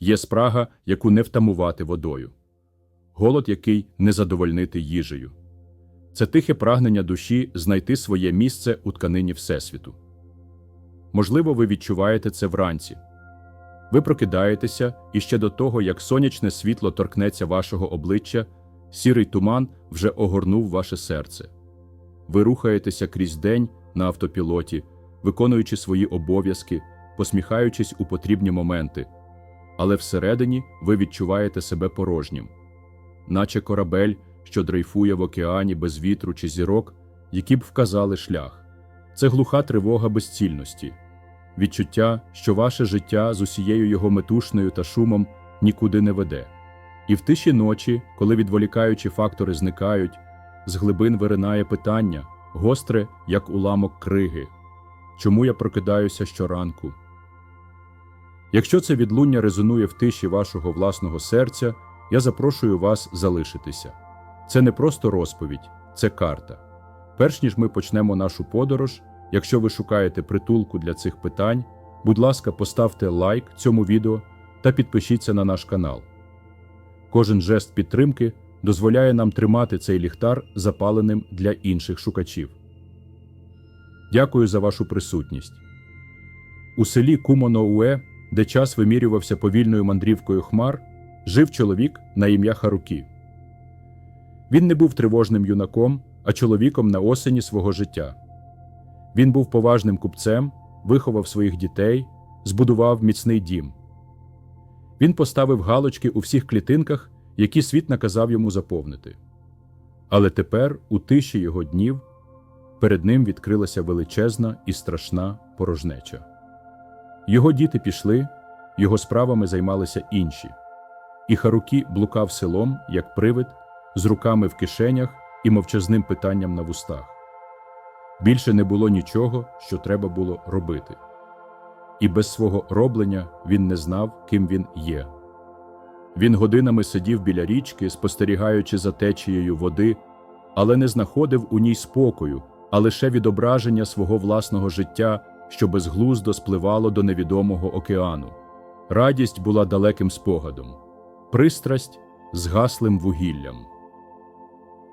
Є спрага, яку не втамувати водою, голод, який не задовольнити їжею. Це тихе прагнення душі знайти своє місце у тканині Всесвіту. Можливо, ви відчуваєте це вранці. Ви прокидаєтеся, і ще до того, як сонячне світло торкнеться вашого обличчя, сірий туман вже огорнув ваше серце. Ви рухаєтеся крізь день на автопілоті, виконуючи свої обов'язки, посміхаючись у потрібні моменти, але всередині ви відчуваєте себе порожнім, наче корабель, що дрейфує в океані без вітру чи зірок, які б вказали шлях. Це глуха тривога безцільності, відчуття, що ваше життя з усією його метушною та шумом нікуди не веде. І в тиші ночі, коли відволікаючі фактори зникають, з глибин виринає питання, гостре, як уламок криги. Чому я прокидаюся щоранку? Якщо це відлуння резонує в тиші вашого власного серця, я запрошую вас залишитися. Це не просто розповідь, це карта. Перш ніж ми почнемо нашу подорож, якщо ви шукаєте притулку для цих питань, будь ласка, поставте лайк цьому відео та підпишіться на наш канал. Кожен жест підтримки дозволяє нам тримати цей ліхтар запаленим для інших шукачів. Дякую за вашу присутність. У селі Кумоноуе, де час вимірювався повільною мандрівкою хмар, жив чоловік на ім'я Харукі. Він не був тривожним юнаком, а чоловіком на осені свого життя. Він був поважним купцем, виховав своїх дітей, збудував міцний дім. Він поставив галочки у всіх клітинках, які світ наказав йому заповнити. Але тепер, у тиші його днів, перед ним відкрилася величезна і страшна порожнеча. Його діти пішли, його справами займалися інші, і Харукі блукав селом, як привид, з руками в кишенях і мовчазним питанням на вустах. Більше не було нічого, що треба було робити. І без свого роблення він не знав, ким він є. Він годинами сидів біля річки, спостерігаючи за течією води, але не знаходив у ній спокою, а лише відображення свого власного життя, що безглуздо спливало до невідомого океану. Радість була далеким спогадом, пристрасть згаслим вугіллям.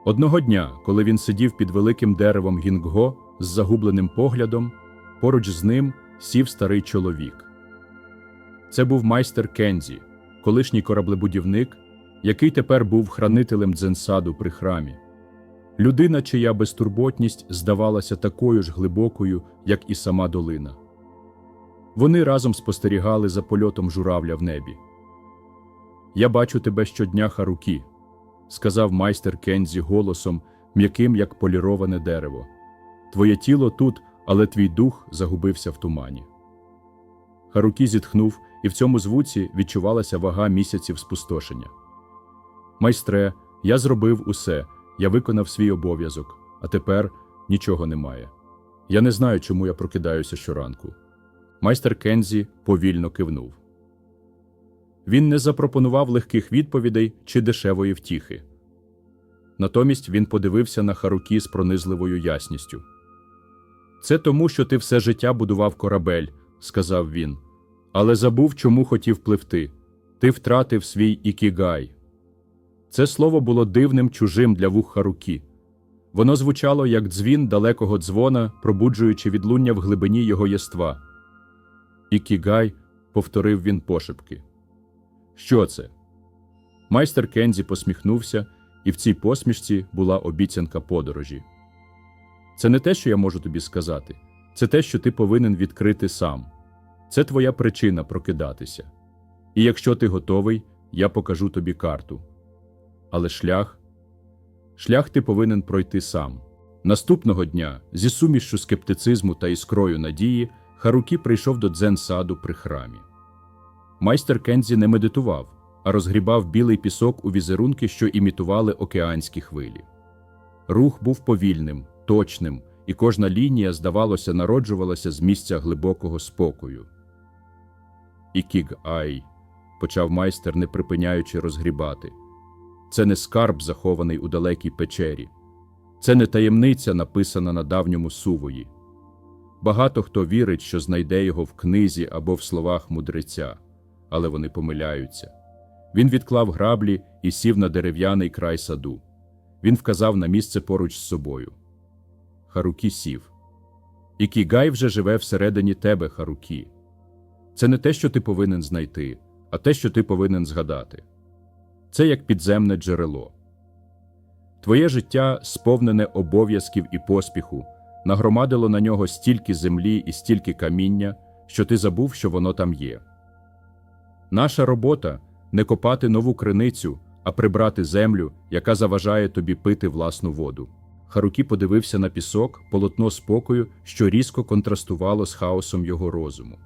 Одного дня, коли він сидів під великим деревом гінгго з загубленим поглядом, поруч з ним сів старий чоловік. Це був майстер Кензі, колишній кораблебудівник, який тепер був хранителем дзенсаду при храмі. Людина, чия безтурботність здавалася такою ж глибокою, як і сама долина. Вони разом спостерігали за польотом журавля в небі. Я бачу тебе щодня, Харукі, сказав майстер Кензі голосом, м'яким, як поліроване дерево. Твоє тіло тут, але твій дух загубився в тумані. Харукі зітхнув, і в цьому звуці відчувалася вага місяців спустошення. Майстре, я зробив усе, я виконав свій обов'язок, а тепер нічого немає. Я не знаю, чому я прокидаюся щоранку. Майстер Кензі повільно кивнув. Він не запропонував легких відповідей чи дешевої втіхи. Натомість він подивився на Харукі з пронизливою ясністю. Це тому, що ти все життя будував корабель, сказав він, але забув, чому хотів пливти. Ти втратив свій ікігай. Це слово було дивним чужим для вух Харукі. Воно звучало як дзвін далекого дзвона, пробуджуючи відлуння в глибині його єства. Ікігай, повторив він пошепки. Що це? Майстер Кензі посміхнувся, і в цій посмішці була обіцянка подорожі. Це не те, що я можу тобі сказати, це те, що ти повинен відкрити сам. Це твоя причина прокидатися. І якщо ти готовий, я покажу тобі карту. Але шлях шлях ти повинен пройти сам. Наступного дня, зі сумішчю скептицизму та іскрою надії, Харукі прийшов до дзен-саду при храмі. Майстер Кензі не медитував, а розгрібав білий пісок у візерунки, що імітували океанські хвилі. Рух був повільним, точним, і кожна лінія, здавалося, народжувалася з місця глибокого спокою. Ікіг-ай, почав майстер, не припиняючи розгрібати. Це не скарб, захований у далекій печері, це не таємниця, написана на давньому сувої. Багато хто вірить, що знайде його в книзі або в словах мудреця. але вони помиляються. Він відклав граблі і сів на дерев'яний край саду. Він вказав на місце поруч з собою. Харукі сів. Ікігай вже живе всередині тебе, Харукі. Це не те, що ти повинен знайти, а те, що ти повинен згадати. Це як підземне джерело. Твоє життя, сповнене обов'язків і поспіху, нагромадило на нього стільки землі і стільки каміння, що ти забув, що воно там є. Наша робота не копати нову криницю, а прибрати землю, яка заважає тобі пити власну воду. Харукі подивився на пісок, полотно спокою, що різко контрастувало з хаосом його розуму.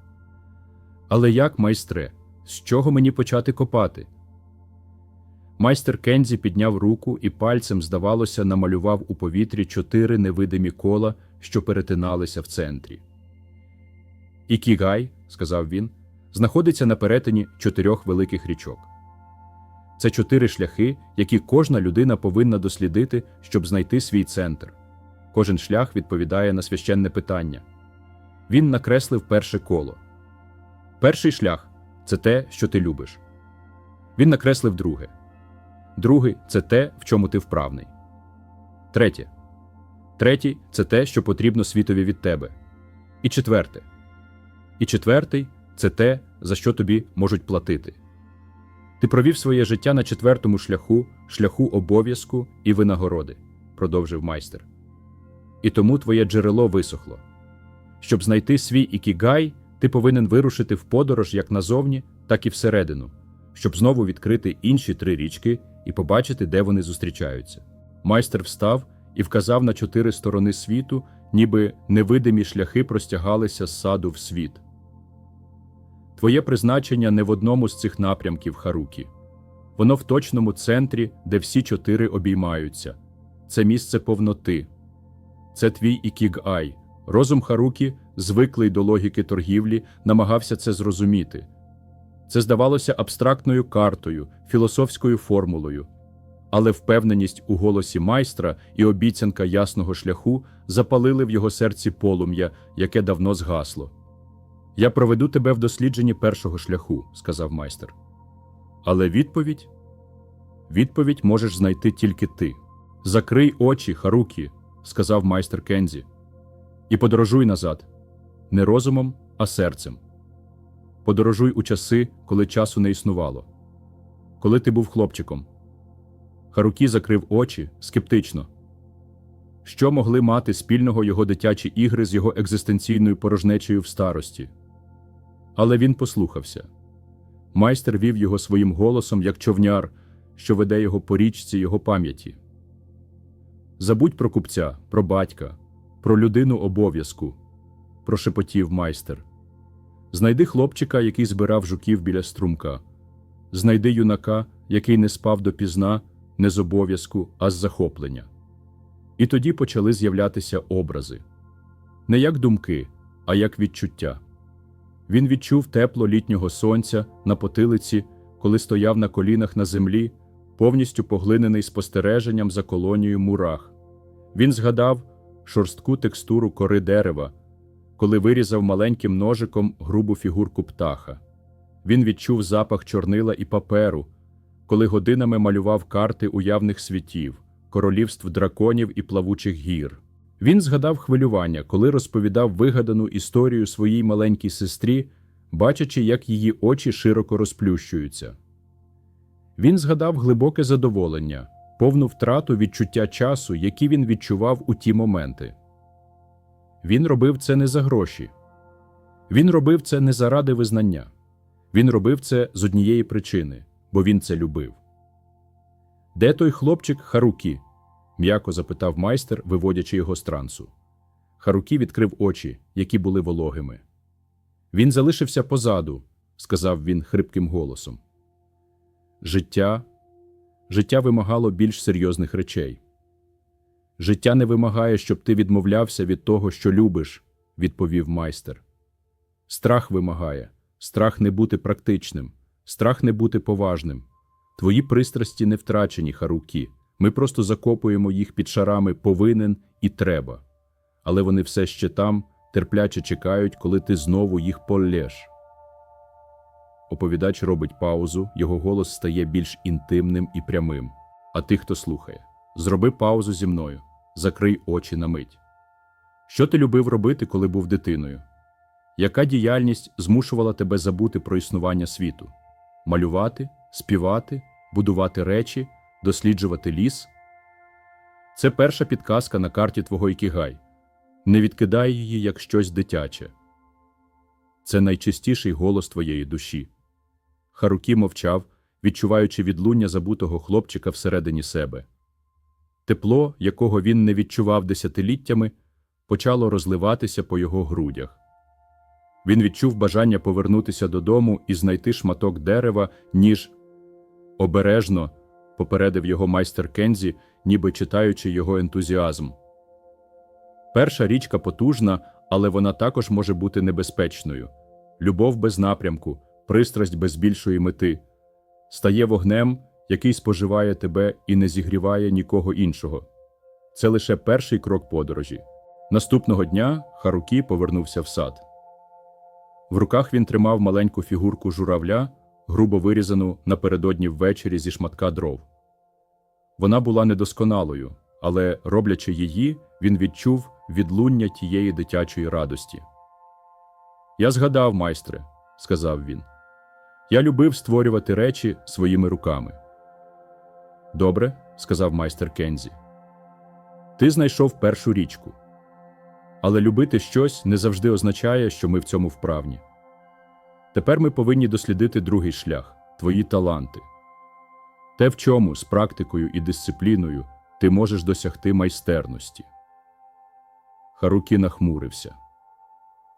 Але як, майстре, з чого мені почати копати? Майстер Кензі підняв руку і пальцем, здавалося, намалював у повітрі чотири невидимі кола, що перетиналися в центрі. Ікігай, сказав він, знаходиться на перетині чотирьох великих річок. Це чотири шляхи, які кожна людина повинна дослідити, щоб знайти свій центр. Кожен шлях відповідає на священне питання. Він накреслив перше коло. Перший шлях це те, що ти любиш. Він накреслив друге. Другий це те, в чому ти вправний. Третє. Третій це те, що потрібно світові від тебе. І четверте. І четвертий це те, за що тобі можуть платити. Ти провів своє життя на четвертому шляху, шляху обов'язку і винагороди, продовжив майстер. І тому твоє джерело висохло. Щоб знайти свій ікігай, ти повинен вирушити в подорож як назовні, так і всередину, щоб знову відкрити інші три річки і побачити, де вони зустрічаються. Майстер встав і вказав на чотири сторони світу, ніби невидимі шляхи простягалися з саду в світ. Твоє призначення не в одному з цих напрямків Харукі. Воно в точному центрі, де всі чотири обіймаються. Це місце повноти. Це твій ікігай. Розум Харукі, звиклий до логіки торгівлі, намагався це зрозуміти. Це здавалося абстрактною картою, філософською формулою. Але впевненість у голосі майстра і обіцянка ясного шляху запалили в його серці полум'я, яке давно згасло. Я проведу тебе в дослідженні першого шляху, сказав майстер. Але відповідь відповідь можеш знайти тільки ти. Закрий очі, Харукі, сказав майстер Кензі, і подорожуй назад не розумом, а серцем. Подорожуй у часи, коли часу не існувало. Коли ти був хлопчиком. Харукі закрив очі скептично. Що могли мати спільного його дитячі ігри з його екзистенційною порожнечею в старості? Але він послухався. Майстер вів його своїм голосом, як човняр, що веде його по річці його пам'яті. Забудь про купця, про батька, про людину обов'язку, прошепотів майстер. Знайди хлопчика, який збирав жуків біля струмка. Знайди юнака, який не спав допізна, не з обов'язку, а з захоплення. І тоді почали з'являтися образи не як думки, а як відчуття. Він відчув тепло літнього сонця на потилиці, коли стояв на колінах на землі, повністю поглинений спостереженням за колонією мурах. Він згадав шорстку текстуру кори дерева, коли вирізав маленьким ножиком грубу фігурку птаха. Він відчув запах чорнила і паперу, коли годинами малював карти уявних світів, королівств драконів і плавучих гір. Він згадав хвилювання, коли розповідав вигадану історію своїй маленькій сестрі, бачачи, як її очі широко розплющуються. Він згадав глибоке задоволення, повну втрату відчуття часу, які він відчував у ті моменти. Він робив це не за гроші. Він робив це не заради визнання. Він робив це з однієї причини, бо він це любив. Де той хлопчик Харукі? м'яко запитав майстер, виводячи його з трансу. Харукі відкрив очі, які були вологими. Він залишився позаду, сказав він хрипким голосом. Життя життя вимагало більш серйозних речей. Життя не вимагає, щоб ти відмовлявся від того, що любиш, відповів майстер. Страх вимагає, страх не бути практичним, страх не бути поважним. Твої пристрасті не втрачені, Харукі. Ми просто закопуємо їх під шарами повинен і треба. Але вони все ще там, терпляче чекають, коли ти знову їх поллєш. Оповідач робить паузу, його голос стає більш інтимним і прямим. А ти, хто слухає, зроби паузу зі мною, закрий очі на мить. Що ти любив робити, коли був дитиною? Яка діяльність змушувала тебе забути про існування світу? Малювати, співати, будувати речі, досліджувати ліс? Це перша підказка на карті твого ікігай. Не відкидай її як щось дитяче. Це найчистіший голос твоєї душі. Харукі мовчав, відчуваючи відлуння забутого хлопчика всередині себе. Тепло, якого він не відчував десятиліттями, почало розливатися по його грудях. Він відчув бажання повернутися додому і знайти шматок дерева, ніж обережно попередив його майстер Кензі, ніби читаючи його ентузіазм. Перша річка потужна, але вона також може бути небезпечною. Любов без напрямку, пристрасть без більшої мети, стає вогнем, який споживає тебе і не зігріває нікого іншого. Це лише перший крок подорожі. Наступного дня Харукі повернувся в сад. В руках він тримав маленьку фігурку журавля, грубо вирізану напередодні ввечері зі шматка дров. Вона була недосконалою, але, роблячи її, він відчув відлуння тієї дитячої радості. Я згадав, майстре, сказав він. Я любив створювати речі своїми руками. Добре, сказав майстер Кензі. Ти знайшов першу річку. Але любити щось не завжди означає, що ми в цьому вправні. Тепер ми повинні дослідити другий шлях твої таланти. Те, в чому з практикою і дисципліною ти можеш досягти майстерності. Харукі нахмурився.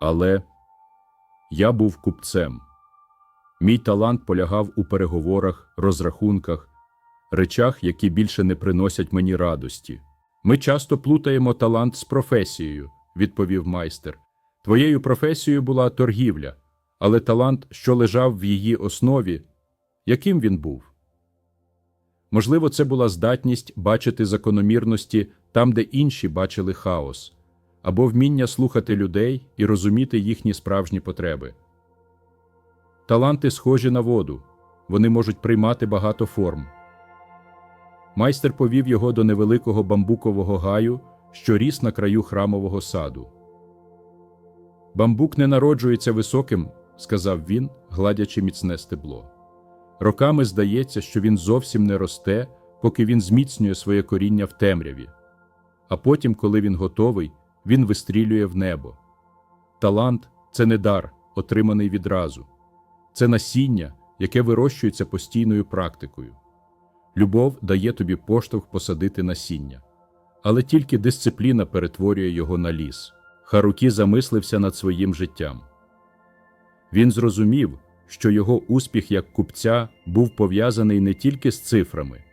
Але я був купцем. Мій талант полягав у переговорах, розрахунках, речах, які більше не приносять мені радості. Ми часто плутаємо талант з професією, відповів майстер. Твоєю професією була торгівля, але талант, що лежав в її основі, яким він був? Можливо, це була здатність бачити закономірності там, де інші бачили хаос, або вміння слухати людей і розуміти їхні справжні потреби. Таланти схожі на воду, вони можуть приймати багато форм. Майстер повів його до невеликого бамбукового гаю, що ріс на краю храмового саду. Бамбук не народжується високим, сказав він, гладячи міцне стебло. Роками здається, що він зовсім не росте, поки він зміцнює своє коріння в темряві. А потім, коли він готовий, він вистрілює в небо. Талант це не дар, отриманий відразу, це насіння, яке вирощується постійною практикою. Любов дає тобі поштовх посадити насіння, але тільки дисципліна перетворює його на ліс. Харукі замислився над своїм життям. Він зрозумів, що його успіх як купця був пов'язаний не тільки з цифрами,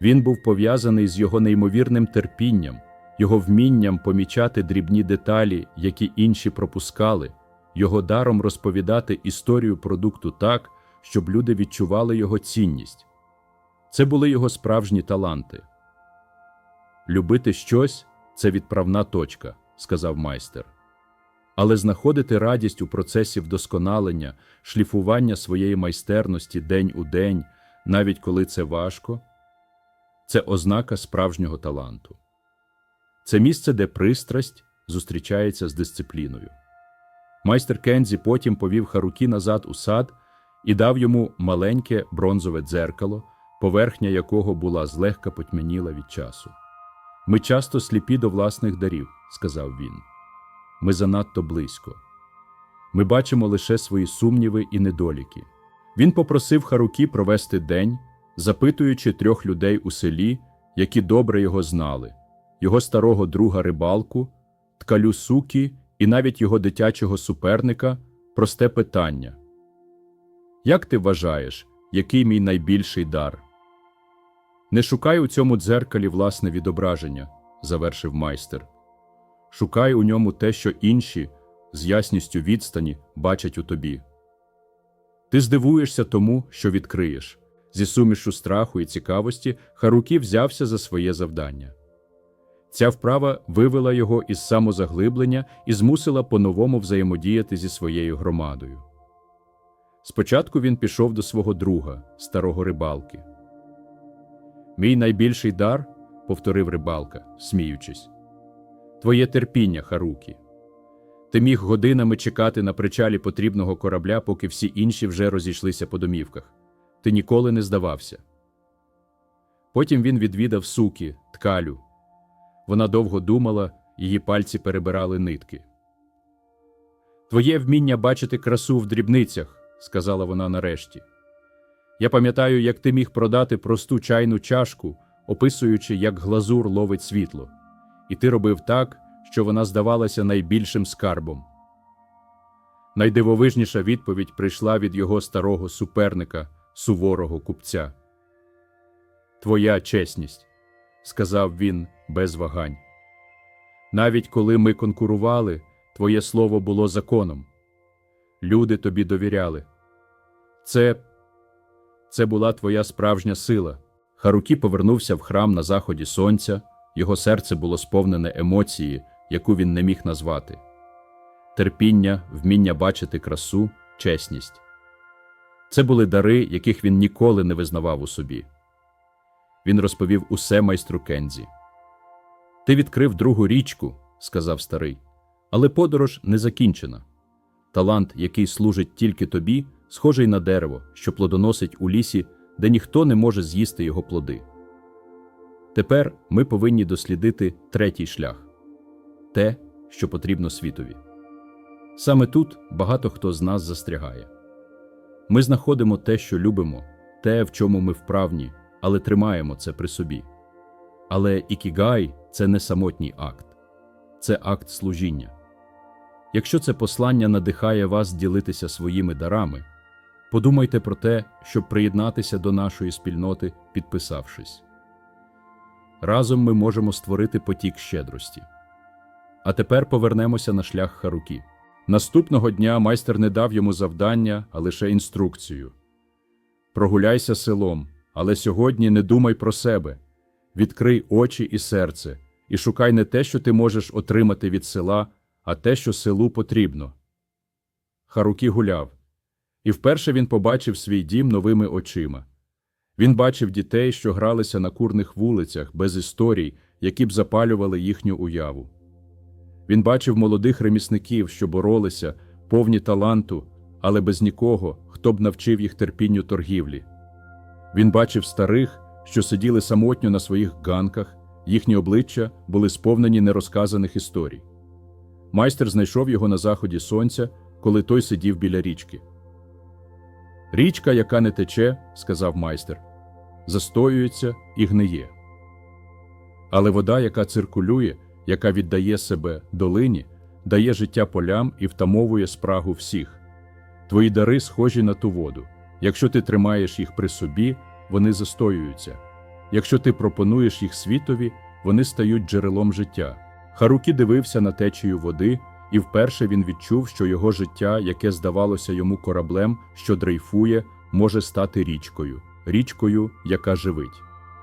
він був пов'язаний з його неймовірним терпінням, його вмінням помічати дрібні деталі, які інші пропускали, його даром розповідати історію продукту так, щоб люди відчували його цінність. Це були його справжні таланти. Любити щось це відправна точка, сказав майстер. Але знаходити радість у процесі вдосконалення, шліфування своєї майстерності день у день, навіть коли це важко, це ознака справжнього таланту. Це місце, де пристрасть зустрічається з дисципліною. Майстер Кензі потім повів Харукі назад у сад і дав йому маленьке бронзове дзеркало, поверхня якого була злегка потьмяніла від часу. Ми часто сліпі до власних дарів, сказав він. Ми занадто близько. Ми бачимо лише свої сумніви і недоліки. Він попросив Харукі провести день, запитуючи трьох людей у селі, які добре його знали, його старого друга рибалку, ткалю сукі і навіть його дитячого суперника, просте питання. Як ти вважаєш, який мій найбільший дар? Не шукай у цьому дзеркалі власне відображення, завершив майстер. Шукай у ньому те, що інші з ясністю відстані бачать у тобі. Ти здивуєшся тому, що відкриєш. Зі сумішу страху і цікавості Харукі взявся за своє завдання. Ця вправа вивела його із самозаглиблення і змусила по-новому взаємодіяти зі своєю громадою. Спочатку він пішов до свого друга, старого рибалки. Мій найбільший дар, повторив рибалка, сміючись, твоє терпіння, Харукі. Ти міг годинами чекати на причалі потрібного корабля, поки всі інші вже розійшлися по домівках. Ти ніколи не здавався. Потім він відвідав суки, ткалю. Вона довго думала, її пальці перебирали нитки. Твоє вміння бачити красу в дрібницях, сказала вона нарешті. Я пам'ятаю, як ти міг продати просту чайну чашку, описуючи, як глазур ловить світло, і ти робив так, що вона здавалася найбільшим скарбом. Найдивовижніша відповідь прийшла від його старого суперника, суворого купця. Твоя чесність, сказав він без вагань. Навіть коли ми конкурували, твоє слово було законом. Люди тобі довіряли. Це це була твоя справжня сила. Харукі повернувся в храм на заході сонця, його серце було сповнене емоції, яку він не міг назвати терпіння, вміння бачити красу, чесність. Це були дари, яких він ніколи не визнавав у собі. Він розповів усе майстру Кензі. Ти відкрив другу річку, сказав старий, але подорож не закінчена. Талант, який служить тільки тобі, схожий на дерево, що плодоносить у лісі, де ніхто не може з'їсти його плоди. Тепер ми повинні дослідити третій шлях те, що потрібно світові. Саме тут багато хто з нас застрягає. Ми знаходимо те, що любимо, те, в чому ми вправні, але тримаємо це при собі. Але ікігай це не самотній акт, це акт служіння. Якщо це послання надихає вас ділитися своїми дарами, подумайте про те, щоб приєднатися до нашої спільноти, підписавшись. Разом ми можемо створити потік щедрості. А тепер повернемося на шлях Харукі. Наступного дня майстер не дав йому завдання, а лише інструкцію. Прогуляйся селом, але сьогодні не думай про себе. Відкрий очі і серце, і шукай не те, що ти можеш отримати від села, а те, що селу потрібно. Харукі гуляв, і вперше він побачив свій дім новими очима. Він бачив дітей, що гралися на курних вулицях, без історій, які б запалювали їхню уяву. Він бачив молодих ремісників, що боролися, повні таланту, але без нікого, хто б навчив їх терпінню торгівлі. Він бачив старих, що сиділи самотньо на своїх ганках, їхні обличчя були сповнені нерозказаних історій. Майстер знайшов його на заході сонця, коли той сидів біля річки. Річка, яка не тече, сказав майстер, застоюється і гниє. Але вода, яка циркулює, яка віддає себе долині, дає життя полям і втамовує спрагу всіх. Твої дари схожі на ту воду. Якщо ти тримаєш їх при собі, вони застоюються. Якщо ти пропонуєш їх світові, вони стають джерелом життя. Харукі дивився на течію води, і вперше він відчув, що його життя, яке здавалося йому кораблем, що дрейфує, може стати річкою, річкою, яка живить.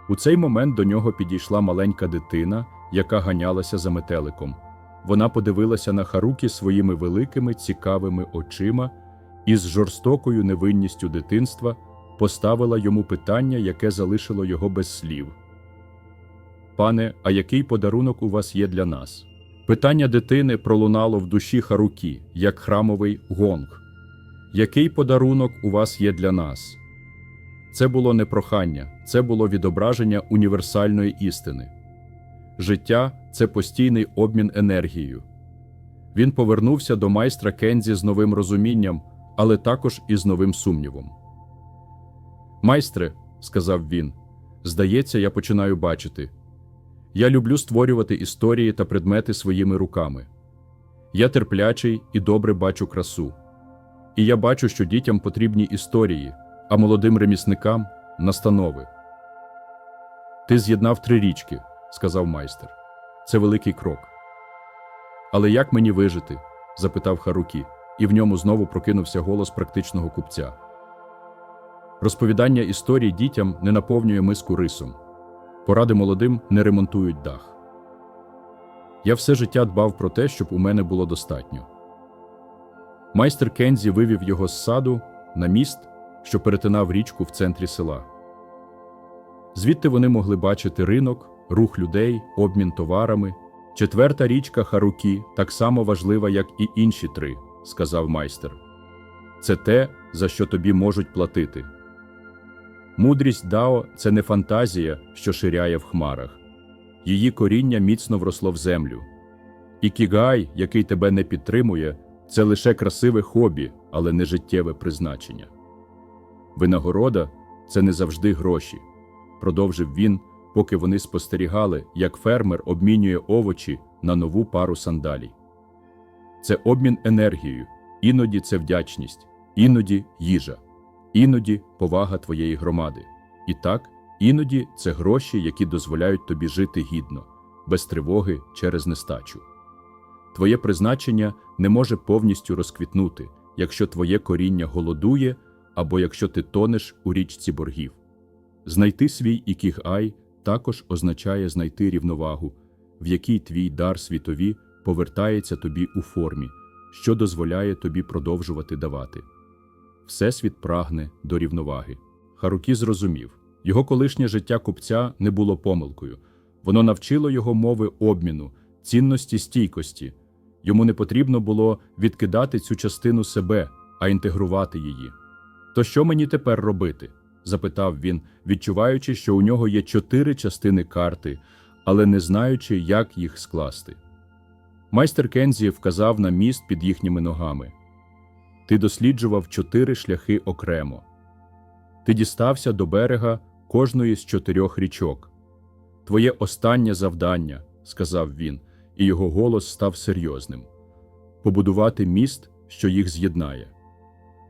У цей момент до нього підійшла маленька дитина, яка ганялася за метеликом. Вона подивилася на Харукі своїми великими цікавими очима і з жорстокою невинністю дитинства поставила йому питання, яке залишило його без слів. Пане, а який подарунок у вас є для нас? Питання дитини пролунало в душі Харукі, як храмовий гонг. Який подарунок у вас є для нас? Це було не прохання, це було відображення універсальної істини. Життя це постійний обмін енергією. Він повернувся до майстра Кензі з новим розумінням, але також і з новим сумнівом. Майстре, сказав він, здається, я починаю бачити. Я люблю створювати історії та предмети своїми руками. Я терплячий і добре бачу красу. І я бачу, що дітям потрібні історії, а молодим ремісникам настанови. Ти з'єднав три річки, сказав майстер. Це великий крок. Але як мені вижити? запитав Харукі, і в ньому знову прокинувся голос практичного купця. Розповідання історій дітям не наповнює миску рисом. Поради молодим не ремонтують дах. Я все життя дбав про те, щоб у мене було достатньо. Майстер Кензі вивів його з саду, на міст, що перетинав річку в центрі села. Звідти вони могли бачити ринок, рух людей, обмін товарами. Четверта річка Харукі так само важлива, як і інші три, сказав майстер. Це те, за що тобі можуть платити. Мудрість Дао це не фантазія, що ширяє в хмарах. Її коріння міцно вросло в землю. І кігай, який тебе не підтримує, це лише красиве хобі, але не життєве призначення. Винагорода це не завжди гроші, продовжив він, поки вони спостерігали, як фермер обмінює овочі на нову пару сандалій. Це обмін енергією, іноді це вдячність, іноді їжа, іноді повага твоєї громади. І так, іноді це гроші, які дозволяють тобі жити гідно, без тривоги через нестачу. Твоє призначення не може повністю розквітнути, якщо твоє коріння голодує або якщо ти тонеш у річці боргів. Знайти свій ікігай також означає знайти рівновагу, в якій твій дар світові повертається тобі у формі, що дозволяє тобі продовжувати давати. Всесвіт прагне до рівноваги. Харукі зрозумів його колишнє життя купця не було помилкою, воно навчило його мови обміну, цінності стійкості. Йому не потрібно було відкидати цю частину себе, а інтегрувати її. То що мені тепер робити? запитав він, відчуваючи, що у нього є чотири частини карти, але не знаючи, як їх скласти. Майстер Кензі вказав на міст під їхніми ногами. Ти досліджував чотири шляхи окремо. Ти дістався до берега кожної з чотирьох річок. Твоє останнє завдання, сказав він, і його голос став серйозним побудувати міст, що їх з'єднає.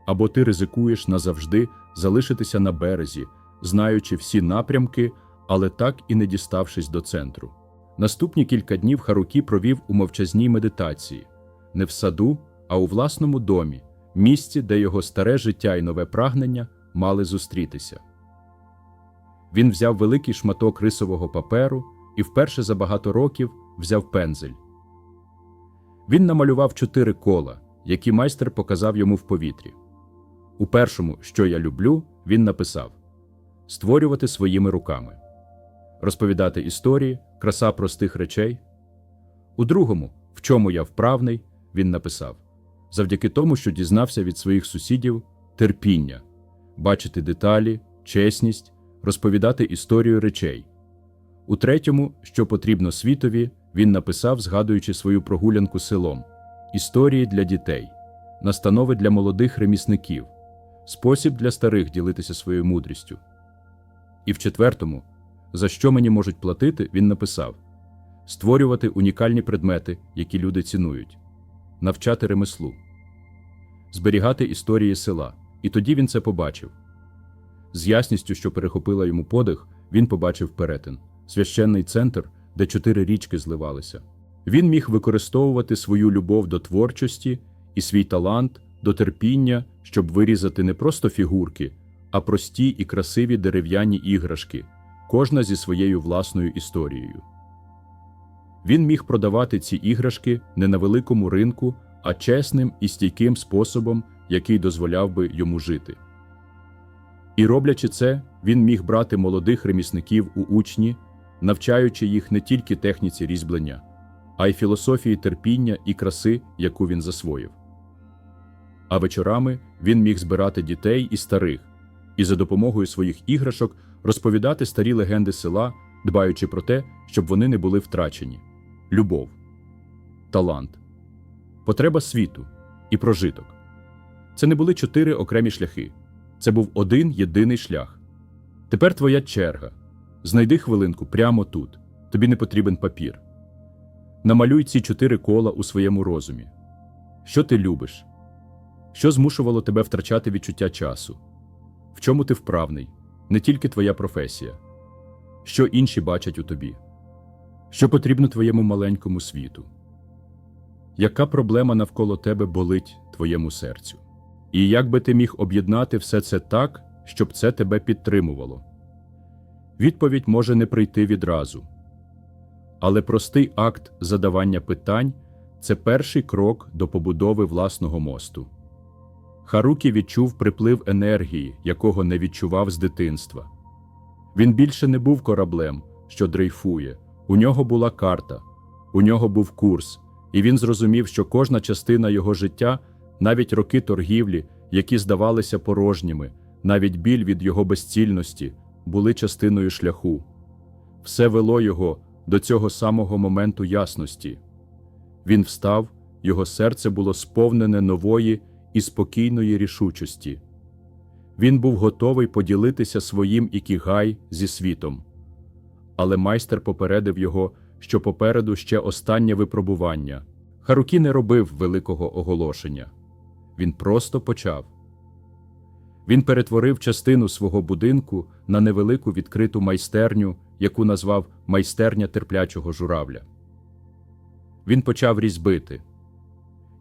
Або ти ризикуєш назавжди залишитися на березі, знаючи всі напрямки, але так і не діставшись до центру. Наступні кілька днів Харукі провів у мовчазній медитації не в саду, а у власному домі, місці, де його старе життя і нове прагнення мали зустрітися. Він взяв великий шматок рисового паперу і вперше за багато років взяв пензель. Він намалював чотири кола, які майстер показав йому в повітрі. У першому, що я люблю, він написав створювати своїми руками, розповідати історії, краса простих речей. У другому, в чому я вправний, він написав завдяки тому, що дізнався від своїх сусідів терпіння, бачити деталі, чесність, розповідати історію речей. У третьому, що потрібно світові, він написав, згадуючи свою прогулянку селом, історії для дітей, настанови для молодих ремісників, спосіб для старих ділитися своєю мудрістю. І в четвертому, за що мені можуть платити, він написав. Створювати унікальні предмети, які люди цінують, навчати ремеслу, зберігати історії села. І тоді він це побачив. З ясністю, що перехопила йому подих, він побачив перетин священний центр, де чотири річки зливалися. Він міг використовувати свою любов до творчості і свій талант до терпіння, щоб вирізати не просто фігурки, а прості і красиві дерев'яні іграшки, кожна зі своєю власною історією. Він міг продавати ці іграшки не на великому ринку, а чесним і стійким способом, який дозволяв би йому жити. І роблячи це, він міг брати молодих ремісників у учні, навчаючи їх не тільки техніці різьблення, а й філософії терпіння і краси, яку він засвоїв. А вечорами він міг збирати дітей і старих, і за допомогою своїх іграшок розповідати старі легенди села, дбаючи про те, щоб вони не були втрачені любов, талант, потреба світу і прожиток. Це не були чотири окремі шляхи. Це був один єдиний шлях. Тепер твоя черга. Знайди хвилинку прямо тут. Тобі не потрібен папір. Намалюй ці чотири кола у своєму розумі. Що ти любиш? Що змушувало тебе втрачати відчуття часу? В чому ти вправний? Не тільки твоя професія, що інші бачать у тобі, що потрібно твоєму маленькому світу? Яка проблема навколо тебе болить твоєму серцю? І як би ти міг об'єднати все це так, щоб це тебе підтримувало? Відповідь може не прийти відразу. Але простий акт задавання питань це перший крок до побудови власного мосту. Харукі відчув приплив енергії, якого не відчував з дитинства. Він більше не був кораблем, що дрейфує. У нього була карта, у нього був курс, і він зрозумів, що кожна частина його життя, навіть роки торгівлі, які здавалися порожніми, навіть біль від його безцільності, були частиною шляху. Все вело його до цього самого моменту ясності. Він встав, його серце було сповнене нової і спокійної рішучості. Він був готовий поділитися своїм ікігай зі світом. Але майстер попередив його, що попереду ще останнє випробування. Харукі не робив великого оголошення. Він просто почав. Він перетворив частину свого будинку на невелику відкриту майстерню, яку назвав майстерня терплячого журавля. Він почав різьбити.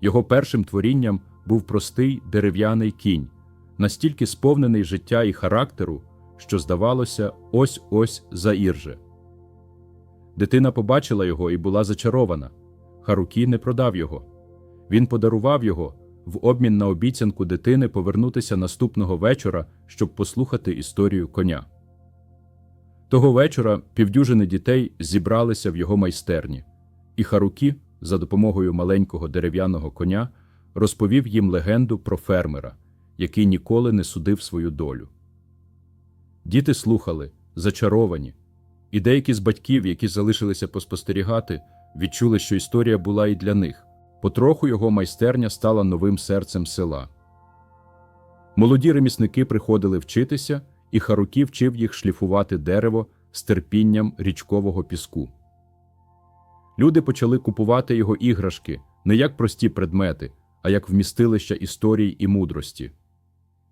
Його першим творінням був простий дерев'яний кінь, настільки сповнений життя і характеру, що, здавалося, ось ось заірже. Дитина побачила його і була зачарована. Харукі не продав його. Він подарував його в обмін на обіцянку дитини повернутися наступного вечора, щоб послухати історію коня. Того вечора півдюжини дітей зібралися в його майстерні, і Харукі, за допомогою маленького дерев'яного коня, розповів їм легенду про фермера, який ніколи не судив свою долю. Діти слухали, зачаровані, і деякі з батьків, які залишилися поспостерігати, відчули, що історія була і для них. Потроху його майстерня стала новим серцем села. Молоді ремісники приходили вчитися, і Харукі вчив їх шліфувати дерево з терпінням річкового піску. Люди почали купувати його іграшки не як прості предмети, а як вмістилища історій і мудрості.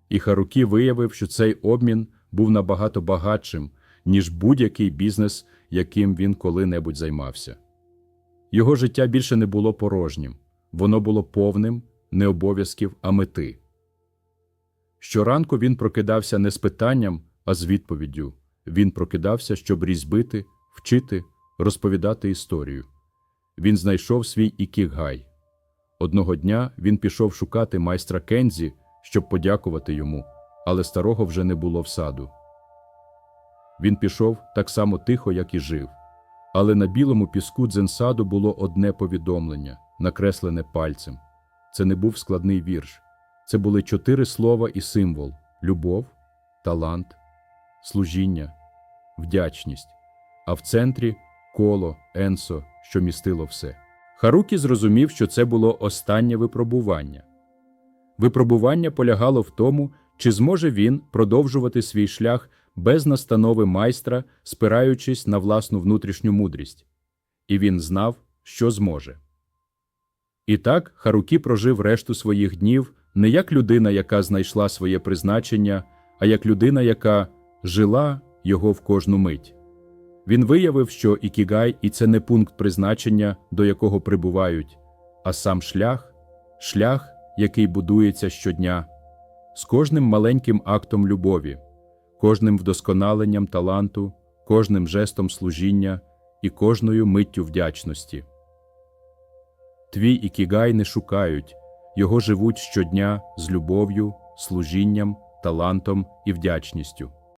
І Харукі виявив, що цей обмін був набагато багатшим, ніж будь-який бізнес, яким він коли-небудь займався. Його життя більше не було порожнім, воно було повним не обов'язків, а мети. Щоранку він прокидався не з питанням, а з відповіддю. Він прокидався, щоб різьбити, вчити, розповідати історію. Він знайшов свій ікігай. Одного дня він пішов шукати майстра Кензі, щоб подякувати йому, але старого вже не було в саду. Він пішов так само тихо, як і жив. Але на білому піску дзенсаду було одне повідомлення, накреслене пальцем. Це не був складний вірш. Це були чотири слова і символ: любов, талант, служіння, вдячність. А в центрі коло, енсо, що містило все. Харукі зрозумів, що це було останнє випробування. Випробування полягало в тому, чи зможе він продовжувати свій шлях без настанови майстра, спираючись на власну внутрішню мудрість. І він знав, що зможе. І так Харукі прожив решту своїх днів не як людина, яка знайшла своє призначення, а як людина, яка жила його в кожну мить. Він виявив, що ікігай і це не пункт призначення, до якого прибувають, а сам шлях, шлях, який будується щодня, з кожним маленьким актом любові, кожним вдосконаленням таланту, кожним жестом служіння і кожною миттю вдячності. Твій ікігай не шукають, його живуть щодня з любов'ю, служінням, талантом і вдячністю.